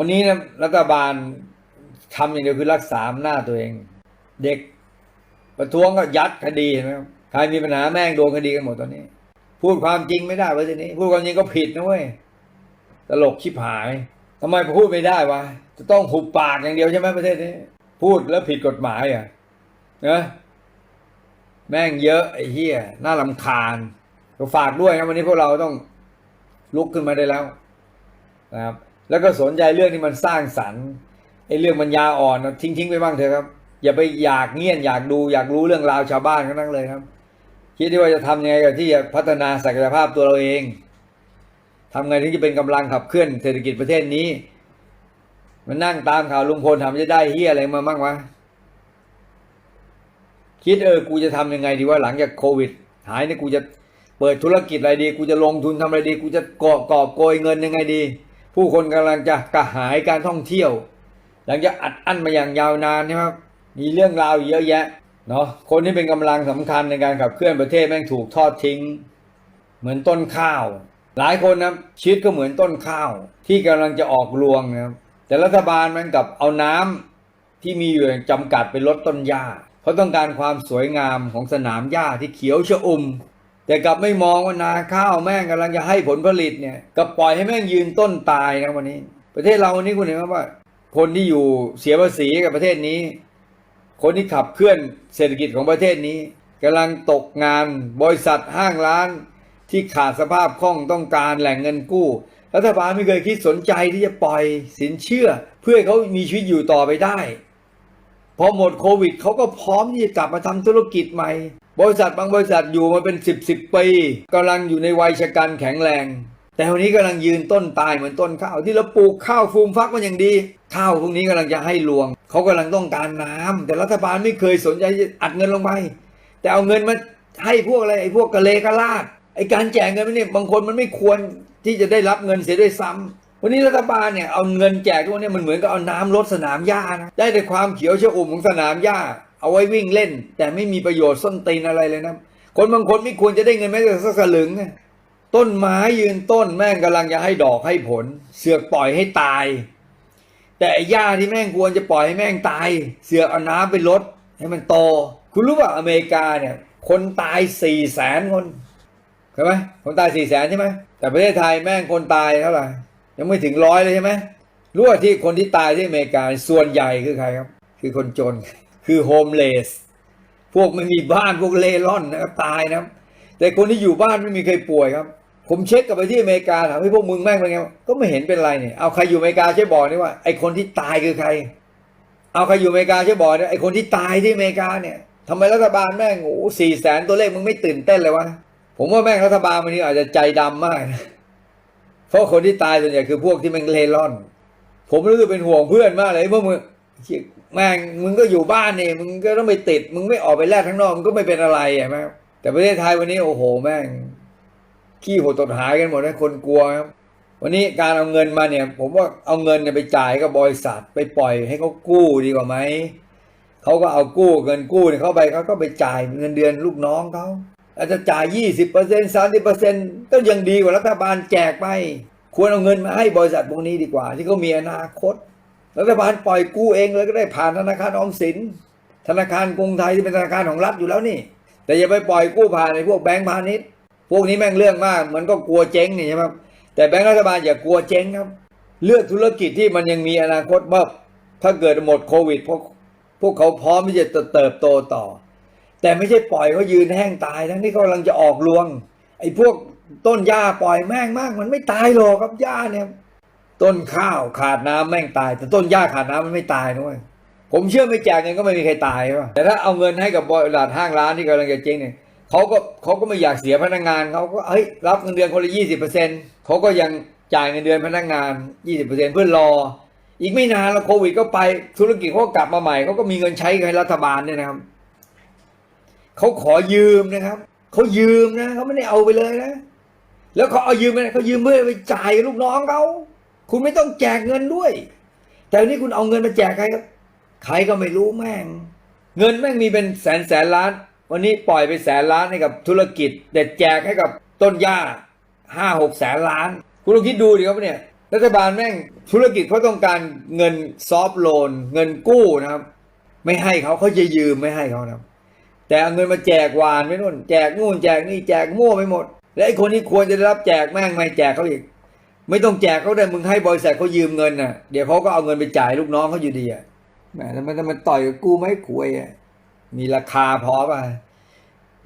วันนี้นะรัฐบาลทำอย่างเดียวคือรักษาอำนาจตัวเอง เด็กประท้วงก็ยัดคดีนไหมครับใครมีปัญหาแม่งโดนคดีกันหมดตอนนี้ พูดความจริงไม่ได้เวะทีนี้ พูดความจริงก็ผิดนะเว้ยตลกชิบหายทำไมพูดไม่ได้วะจะต้องหุบปากอย่างเดียวใช่ไหมประเทศนี้ พูดแล้วผิดกฎหมายอะนะแม่งเยอะไอ้เหี้ยน่าลำคาญก็ฝากด้วยนะวันนี้พวกเราต้องลุกขึ้นมาได้แล้วนะครับ แล้วก็สนใจเรื่องที่มันสร้างสรรค์ไอ้เรื่องมันยาอ่อนทิ้งทิ้งๆไปบ้างเถอะครับ อย่าไปอยากเงียนอยากดูอยากรู้เรื่องราวชาวบ้านเขานั่งเลยครับ คิดที่ว่าจะทำยังไงกับที่จะพัฒนาศักยภาพตัวเราเองทำไงถึงจะเป็นกำลังขับเคลื่อนเศรษฐกิจประเทศนี้ มันนั่งตามข่าวลุงพลทำจะได้เฮียอะไรมาบ้างวะคิดเออกูจะทำยังไงดีว่าหลังจากโควิด หายเนี่ยกูจะเปิดธุรกิจอะไรดี กูจะลงทุนทำอะไรดี กูจะกอบกอบโกยเงินยังไงดี ผู้คนกำลังจะกระหายการท่องเที่ยว หลังจากอัดอั้นมาอย่างยาวนานนะครับมีเรื่องราวเยอะแยะเนาะคนที่เป็นกำลังสำคัญในการขับเคลื่อนประเทศแม่งถูกทอดทิ้ง เหมือนต้นข้าว หลายคนนะชีวิตก็เหมือนต้นข้าว ที่กำลังจะออกรวงนะครับแต่รัฐบาลมันกับเอาน้ำที่มีอยู่อย่างจำกัดไปลดต้นหญ้า เพราะต้องการความสวยงามของสนามหญ้าที่เขียวชอุ่ม แต่กลับไม่มองว่านาข้าวแม่งกำลังจะให้ผลผลิตเนี่ยกลับปล่อยให้แม่งยืนต้นตายนะวันนี้ ประเทศเราวันนี้คุณเห็นไหมว่า คนที่อยู่เสียภาษีกับประเทศนี้ คนที่ขับเคลื่อนเศรษฐกิจของประเทศนี้กำลังตกงานบริษัทห้างร้าน ที่ขาดสภาพคล่องต้องการแหล่งเงินกู้รัฐบาลไม่เคยคิดสนใจที่จะปล่อยสินเชื่อ เพื่อเขามีชีวิตอยู่ต่อไปได้ พอหมดโควิดเขาก็พร้อมที่จะกลับมาทำธุรกิจใหม่ บริษัทบางบริษัทอยู่มาเป็นสิบสิบปีกำลังอยู่ในวัยชะกันแข็งแรง แต่วันนี้กำลังยืนต้นตายเหมือนต้นข้าวที่เราปลูกข้าวฟูมฟักมันอย่างดี ข้าวพวกนี้กำลังจะให้รวงเขากำลังต้องการน้ำแต่รัฐบาลไม่เคยสนใจอัดเงินลงไปแต่เอาเงินมาให้พวกอะไรไอ้พวกกะเลกะลาดไอ้การแจกเงินไปเนี่ยบางคนมันไม่ควรที่จะได้รับเงินเสียด้วยซ้ำ วันนี้รัฐบาลเนี่ยเอาเงินแจกพวกเนี้มันเหมือนกับเอาน้ำลดสนามหญ้านะได้แต่ความเขียวชอุ่มของสนามหญ้า เอาไว้วิ่งเล่น แต่ไม่มีประโยชน์ส้นตีนอะไรเลยนะคนบางคนไม่ควรจะได้เงินแม้แต่สักสลึงนะต้นไม้ยืนต้นแม่งกำลังจะให้ดอกให้ผล เสือกปล่อยให้ตาย แต่หญ้าที่แม่งควรจะปล่อยให้แม่งตาย เสือกเอาน้ำไปลดให้มันโต คุณรู้ว่าอเมริกาเนี่ย คนตายสี่แสนคนใช่ไหมคนตายสี่แสนใช่ไหมแต่ประเทศไทยแม่งคนตายเท่าไหร่ ยังไม่ถึงร้อยเลยใช่ไหมรู้ว่าที่คนที่ตายที่อเมริกาส่วนใหญ่คือใครครับ คือคนจนคือโฮมเลสพวกไม่มีบ้านพวกเล่ร่อนนะครับตายนะครับ แต่คนที่อยู่บ้านไม่มีใครป่วยครับ ผมเช็คกลับไปที่อเมริกาถามให้พวกมึงแม่งเป็นไงก็ไม่เห็นเป็นไรเนี่ยเอาใครอยู่อเมริกาช่วยบอกนี่ว่าไอคนที่ตายคือใคร เอาใครอยู่อเมริกาช่วยบอกเนี่ยไอคนที่ตายที่อเมริกาเนี่ยทำไมรัฐบาลแม่งโอ้สี่แสนตัวเลขมึงไม่ตื่นเต้นเลยวะผมว่าแม่งรัฐบาลวันนี้อาจจะใจดำมากนะ เพราะคนที่ตายส่วนใหญ่คือพวกที่แม่งเลร่อน ผมรู้สึกเป็นห่วงเพื่อนมากเลยพวกมึงแม่งมึงก็อยู่บ้านนี่มึงก็ต้องไปติด มึงไม่ออกไปแลกข้างนอกมึงก็ไม่เป็นอะไรอะแม่แต่ประเทศไทยวันนี้โอ้โหแม่งขี้หัวตดหายกันหมดนะคนกลัวครับวันนี้การเอาเงินมาเนี่ย ผมว่าเอาเงินเนี่ยไปจ่ายกับบริษัทไปปล่อยให้เขากู้ดีกว่าไหมเขาก็เอากู้เงินกู้เนี่ยเข้าไปเขาก็ไปจ่ายเงินเดือนลูกน้องเขา อาจจะจ่ายยี่สิบเปอร์เซ็นสามสิบเปอร์เซ็นก็ยังดีกว่ารัฐบาลแจกไป ควรเอาเงินมาให้บริษัทพวกนี้ดีกว่า ที่เขามีอนาคต รัฐบาลปล่อยกู้เองเลยก็ได้ผ่านธนาคารออมสิน ธนาคารกรุงไทยที่เป็นธนาคารของรัฐอยู่แล้วนี่ แต่อย่าไปปล่อยกู้ผ่านในพวกแบงก์พาณิชย์ พวกนี้แม่งเรื่องมาก มันก็กลัวเจ๊งนี่ใช่ไหมครับแต่แบงก์รัฐบาลอย่ากลัวเจ๊งครับ เลือกธุรกิจที่มันยังมีอนาคตว่างถ้าเกิดหมดโควิดพวกพวกเขาพร้อมที่จะเติบโตต่อ แต่ไม่ใช่ปล่อยเขายืนแห้งตาย ทั้งที่เขากำลังจะออกรวง ไอ้พวกต้นหญ้าปล่อยแม่งมาก มันไม่ตายหรอกครับหญ้าเนี่ย ต้นข้าวขาดน้ำแม่งตาย แต่ต้นหญ้าขาดน้ำมันไม่ตายนะเว้ยผมเชื่อไม่แจกเงินก็ไม่มีใครตายใช่ะแต่ถ้าเอาเงินให้กับบริษัทห้างร้านที่กำลังจะเจ๊งเนี่ยเขาก็เขาก็ไม่อยากเสียพนักงานเขาก็เฮ้ยรับเงินเดือนคนละยี่สิบเปอร์เซ็นต์เขาก็ยังจ่ายเงินเดือนพนักงานยี่สิบเปอร์เซ็นต์เพื่อรอ อีกไม่นานแล้วโควิดก็ไปธุรกิจเขาก็กลับมาใหม่เขาก็มีเงินใช้ให้รัฐบาลเนี่ยนะครับ เขาขอยืมนะครับเขายืมนะเขาไม่ได้เอาไปเลยนะ แล้วเขาเอายืมไปเขายืมเพื่อไปจ่ายลูกน้องเขาคุณไม่ต้องแจกเงินด้วย แต่นี้คุณเอาเงินมาแจกใครครับใครก็ไม่รู้แม่ง เงินแม่งมีเป็นแสนแสนล้าน วันนี้ปล่อยไปแสนล้านให้กับธุรกิจ แต่แจกให้กับต้นหญ้าห้าหกแสนล้าน คุณลองคิดดูดิครับเนี่ยรัฐบาลแม่งธุรกิจเขาต้องการเงินซอฟโลน เงินกู้นะครับ ไม่ให้เขาเขาจะยืมไม่ให้เขานะครับ แต่เอาเงินมาแจกวานไม่นู่นแจกนู่นแจกนี่แจกมั่วไปหมด และไอ้คนที่ควรจะได้รับแจกแม่งไม่แจกเขาอีก ไม่ต้องแจกเขาได้มึงให้บริษัทเขายืมเงินน่ะเดี๋ยวเขาก็เอาเงินไปจ่ายลูกน้องเขาอยู่ดีอะแหมทำไมทำไมต่อยกับกูไม่ควยอะมีราคาพอป่ะ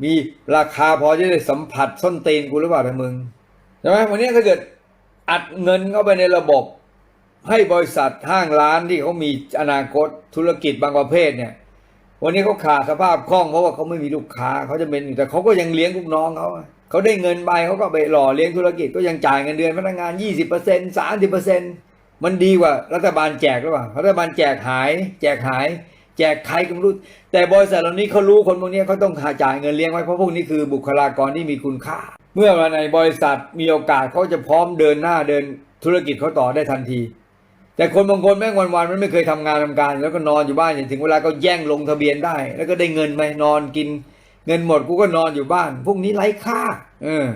มีราคาพอจะได้สัมผัสส้นตีนกูหรือเปล่าท่ามึงใช่ไหมวันนี้ถ้าเกิดอัดเงินเข้าไปในระบบ ให้บริษัทห้างร้านที่เขามีอนาคตธุรกิจบางประเภทเนี่ย วันนี้เขาขาดสภาพคล่องเพราะว่าเขาไม่มีลูกค้าเขาจะเป็นแต่เขาก็ยังเลี้ยงลูกน้องเขาเขาได้เงินไปเขาก็ไปหล่อเลี้ยงธุรกิจก็ยังจ่ายเงินเดือนพนักงาน 20% 30%มันดีกว่ารัฐบาลแจกหรือเปล่ารัฐบาลแจกหาย แจกหาย แจกใครก็ไม่รู้แต่บริษัทเหล่านี้เขารู้คนพวกนี้เขาต้องหาจ่ายเงินเลี้ยงไว้เพราะพวกนี้คือบุคลากรที่มีคุณค่า เมื่อวันในบริษัทมีโอกาสเขาจะพร้อมเดินหน้าเดินธุรกิจเขาต่อได้ทันที แต่คนบางคนแม่งวันๆมันไม่เคยทำงานทำการ แล้วก็นอนอยู่บ้านอย่างถึงเวลาก็แย่งลงทะเบียนได้ แล้วก็ได้เงินไปนอนกิน เงินหมดกูก็นอนอยู่บ้าน พวกนี้ไร้ค่า เออ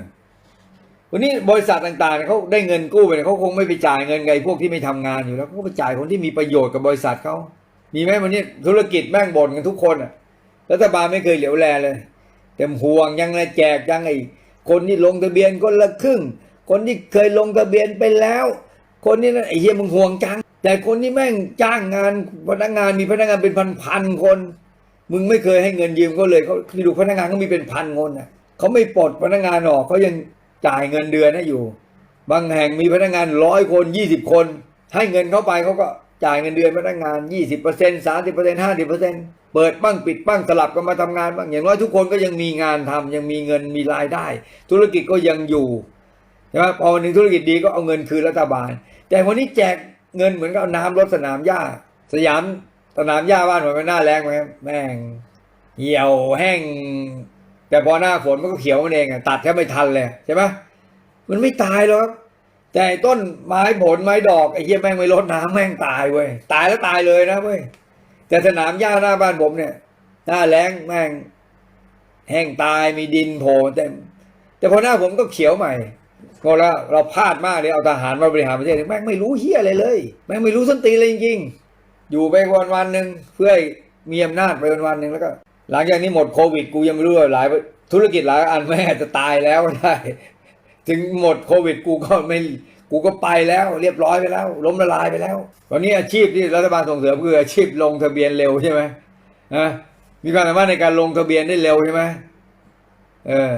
วันนี้บริษัทต่างๆเขาได้เงินกู้ไปเขาคงไม่ไปจ่ายเงินไงพวกที่ไม่ทำงานอยู่แล้วเขาก็ไปจ่ายคนที่มีประโยชน์กับบริษัทเขามีไหมวันนี้ธุรกิจแม่งบ่นกันทุกคนอะรัฐบาลไม่เคยเหลียวแลเลยเต็มห่วงยังไงแจกยังไงคนที่ลงทะเบียนคนละครึ่ง คนที่เคยลงทะเบียนไปแล้ว คนนี้นั่นไอ้เหี้ยมึงห่วงจัง แต่คนที่แม่งจ้างงานพนักงานมีพนักงานเป็นพันๆคน มึงไม่เคยให้เงินยืมเขาเลยเขาดูพนักงานเขามีเป็นพันคนน่ะเขาไม่ปลดพนักงานออกเขายังจ่ายเงินเดือนให้อยู่ บางแห่งมีพนักงานร้อยคนยี่สิบคน ให้เงินเข้าไปเขาก็จ่ายเงินเดือนพนักงานยี่สิบเปอร์เซ็นต์สามสิบเปอร์เซ็นต์ห้าสิบเปอร์เซ็นต์เปิดบ้างปิดบ้างสลับกันมาทำงานบ้างอย่างน้อยทุกคนก็ยังมีงานทำยังมีเงินมีรายได้ ธุรกิจก็ยังอยู่ ช่ไหมพอวันหนึ่งธุรกิจดีก็เอาเงินคืนรัฐบาล แต่วันนี้แจกเงินเหมือนกับเอาน้ำรดสนามหญ้า สยามสนามหญ้าบ้านผมมันหน้าแรงไหมแม่งเหี่ยวแห้ง แต่พอหน้าฝนมันก็เขียวมันเองอะตัดแทบไม่ทันเลยใช่ไหมมันไม่ตายหรอกแต่ต้นไม้ผลไม้ดอกไอ้เหี้ยแม่งไม่ลดน้ำแม่งตายเว้ยตายแล้วตายเลยนะเว้ยแต่สนามหญ้าหน้าบ้านผมเนี่ย หน้าแรงแม่ง แห้งตายมีดินโผล่เต็มแต่พอหน้าผมก็เขียวใหม่ ก็แล้วเราพลาดมากเลยเอาทหารมาบริหารประเทศแม่งไม่รู้เฮียอะไรเลย แม่งไม่รู้ส้นตีเลยจริงๆ อยู่ไปวันวันหนึ่งเพื่อมีอำนาจไปวันวันหนึ่งแล้วก็ หลังจากนี้หมดโควิด กูยังไม่รู้หลายธุรกิจหลายอันแม่จะตายแล้วได้ ถึงหมดโควิด กูก็ไม่กูก็ไปแล้วเรียบร้อยไปแล้ว ล้มละลายไปแล้วตอนนี้อาชีพที่รัฐบาลส่งเสริมคืออาชีพลงทะเบียนเร็วใช่ไหมนะมีความสามารถในการลงทะเบียนได้เร็วใช่ไหมเออ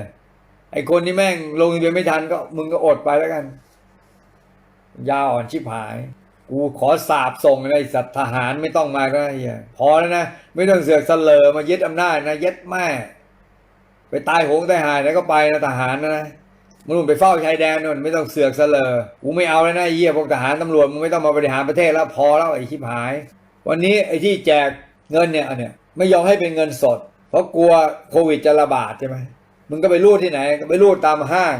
ไอคนที่แม่งลงทะเบียนไม่ทันก็มึงก็อดไปแล้วกัน ยาอ่อนชิบหาย กูขอสาบส่งเลยสัตว์ทหารไม่ต้องมาก็ได้เฮียพอแล้วนะ ไม่ต้องเสือกเสลอมายึดอำนาจนะยึดแม่ ไปตายโหงตายหายแล้วก็ไปนะทหารนะมึงไปเฝ้าชายแดนนู่นไม่ต้องเสือกเสลอกูไม่เอาแล้วนะเหี้ยพวกทหารตำรวจมึงไม่ต้องมาบริหารประเทศแล้วพอแล้วไอ้ชิบหาย วันนี้ไอ้ที่แจกเงินเนี่ยอันเนี่ย ไม่ยอมให้เป็นเงินสด เพราะกลัวโควิดจะระบาดใช่ไหม มึงก็ไปรูดที่ไหน ก็ไปรูดตามห้าง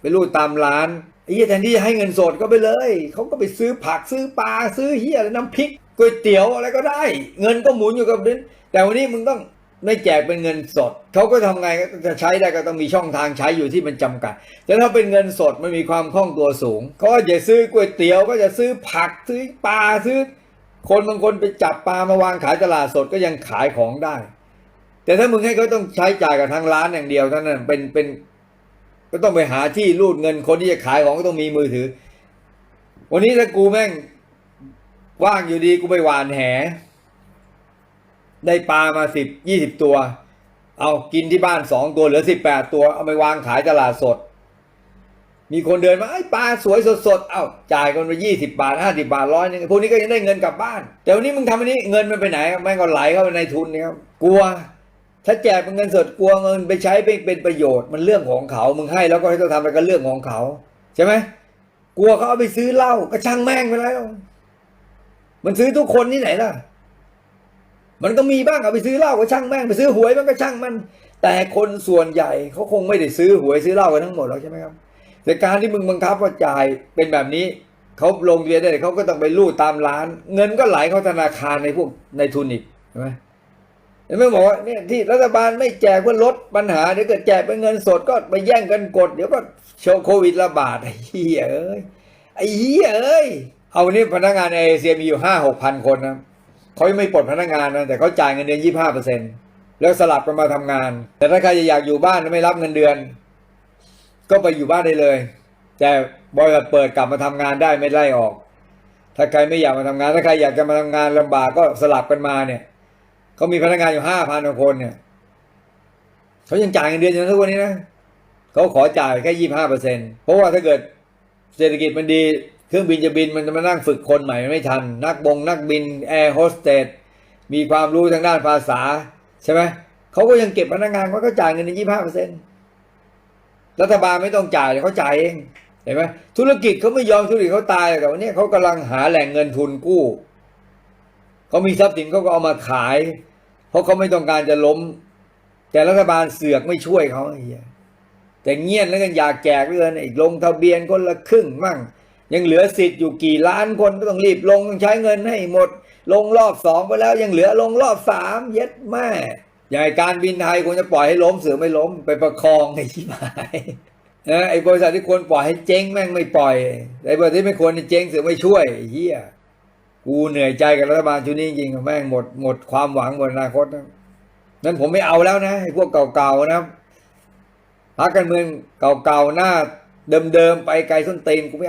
ไปรูดตามร้านไอ้เหี้ยแทนที่จะให้เงินสดก็ไปเลย เขาก็ไปซื้อผักซื้อปลาซื้อเหี้ยน้ำพริกก๋วยเตี๋ยวอะไรก็ได้ เงินก็หมุนอยู่กับนั้นแต่วันนี้มึงต้องไม่แจกเป็นเงินสด เขาก็ทำไงก็จะใช้ได้ก็ต้องมีช่องทางใช้อยู่ที่มันจำกัด แต่ถ้าเป็นเงินสดมันมีความคล่องตัวสูง ก็จะซื้อก๋วยเตี๋ยวก็จะซื้อผักซื้อปลาซื้อ คนบางคนไปจับปลามาวางขายตลาดสดก็ยังขายของได้ แต่ถ้ามึงให้เขาต้องใช้จ่ายกับทางร้านอย่างเดียวเท่านั้นเป็นเป็น ก็ต้องไปหาที่รูดเงินคนที่จะขายของก็ต้องมีมือถือ วันนี้ถ้ากูแม่งว่างอยู่ดีกูไปหวานแห ได้ปลามาสิบยี่สิบตัว เอากินที่บ้านสองตัวเหลือสิบแปดตัวเอาไปวางขายตลาดสด มีคนเดินมาไอ้ปลาสวยสดๆเอ้าจ่ายคนไปยี่สิบาทห้าสิบาทร้อยนึงพวกนี้ก็ยังได้เงินกลับบ้าน แต่วันนี้มึงทำอันนี้เงินมันไปไหนแม่งก็ไหลเข้าไปในทุนนี่ครับกลัว ถ้าแจกเป็นเงินสดกลัวเงินไปใช้เป็นเป็นประโยชน์มันเรื่องของเขามึงให้แล้วก็ให้เขาทำไปก็เรื่องของเขาใช่ไหมกลัวเขาเอาไปซื้อเหล้าก็ช่างแม่งไปแล้ว มันซื้อทุกคนที่ไหนล่ะ มันก็มีบ้างเอาไปซื้อเหล้าก็ช่างแม่งไปซื้อหวยมันก็ช่างมัน แต่คนส่วนใหญ่เขาคงไม่ได้ซื้อหวยซื้อเหล้ากันทั้งหมดหรอกใช่ไหมครับแต่การที่มึงบังคับว่าจ่ายเป็นแบบนี้เขาลงเบียนได้เขาก็ต้องไปรูดตามร้าน เงินก็ไหลเข้าธนาคารในพวกในทุนอีกใช่ไหม ไหมบอกว่าเนี่ยที่รัฐบาลไม่แจกเพื่อลดปัญหาเดี๋ยวเกิดแจกเป็นเงินสดก็ไปแย่งกันกด เดี๋ยวก็โชว์โควิดระบาดไอ้เหี้ยเอ้ยไอ้เหี้ยเอ้ยเอานี้พนักงานในเอเชียมีอยู่ห้าหกพันคนนะเขายังไม่ปลดพนักงานนะแต่เขาจ่ายเงินเดือนยี่ห้าเปอร์เซ็นแล้วสลับกันมาทำงาน แต่ถ้าใครอยากอยู่บ้านไม่รับเงินเดือน ก็ไปอยู่บ้านได้เลย แต่บริษัทเปิดกลับมาทำงานได้ไม่ไล่ออก ถ้าใครไม่อยากมาทำงาน ถ้าใครอยากจะมาทำงานลำบากก็สลับกันมาเนี่ย เขามีพนักงานอยู่ห้าพันคนเนี่ยเขายังจ่ายเงินเดือนอยู่ทุกวันนี้นะเขาขอจ่ายแค่ยี่ห้าเปอร์เซ็นเพราะว่าถ้าเกิดเศรษฐกิจมันดี เครื่องบินจะบินมันจะมานั่งฝึกคนใหม่มันไม่ทัน นักบงนักบินแอร์โฮสเตสมีความรู้ทางด้านภาษา ใช่ไหมเขาก็ยังเก็บพนักงานเขาก็จ่ายเงินในยี่ห้าเปอร์เซ็นรัฐบาลไม่ต้องจ่ายเขาจ่ายเองเห็นไหมธุรกิจเขาไม่ยอมธุรกิจเขาตายแต่วันนี้เขากำลังหาแหล่งเงินทุนกู้เขามีทรัพย์สินเขาก็เอามาขาย เพราะเขาไม่ต้องการจะล้ม แต่รัฐบาลเสือกไม่ช่วยเขาไอ้เหี้ยแต่เงียบแล้วกันอยากแจกเรือนอีกลงทะเบียนคนละครึ่งมั่ง ยังเหลือสิทธิ์อยู่กี่ล้านคนก็ต้องรีบลงต้องใช้เงินให้หมด ลงรอบสองไปแล้วยังเหลือลงรอบสามเย็ดแม่ใหญ่การบินไทยควรจะปล่อยให้ล้มเสือไม่ล้มไปประคองไอ้ที่หายนะไอ้บริษัทที่ควรปล่อยให้เจ๊งแม่งไม่ปล่อยไอ้บริษัทที่ไม่ควรเจ๊งเสือไม่ช่วยเฮีย กูเหนื่อยใจกับรัฐบาลชุดนี้จริงๆแม่งหมดหมดความหวังหมดอนาคตนะนั้นผมไม่เอาแล้วนะไอ้พวกเก่าๆนะพรรคการเมืองเก่าๆหน้าเดิมๆไปไกลส้นตีนกูไม่เอา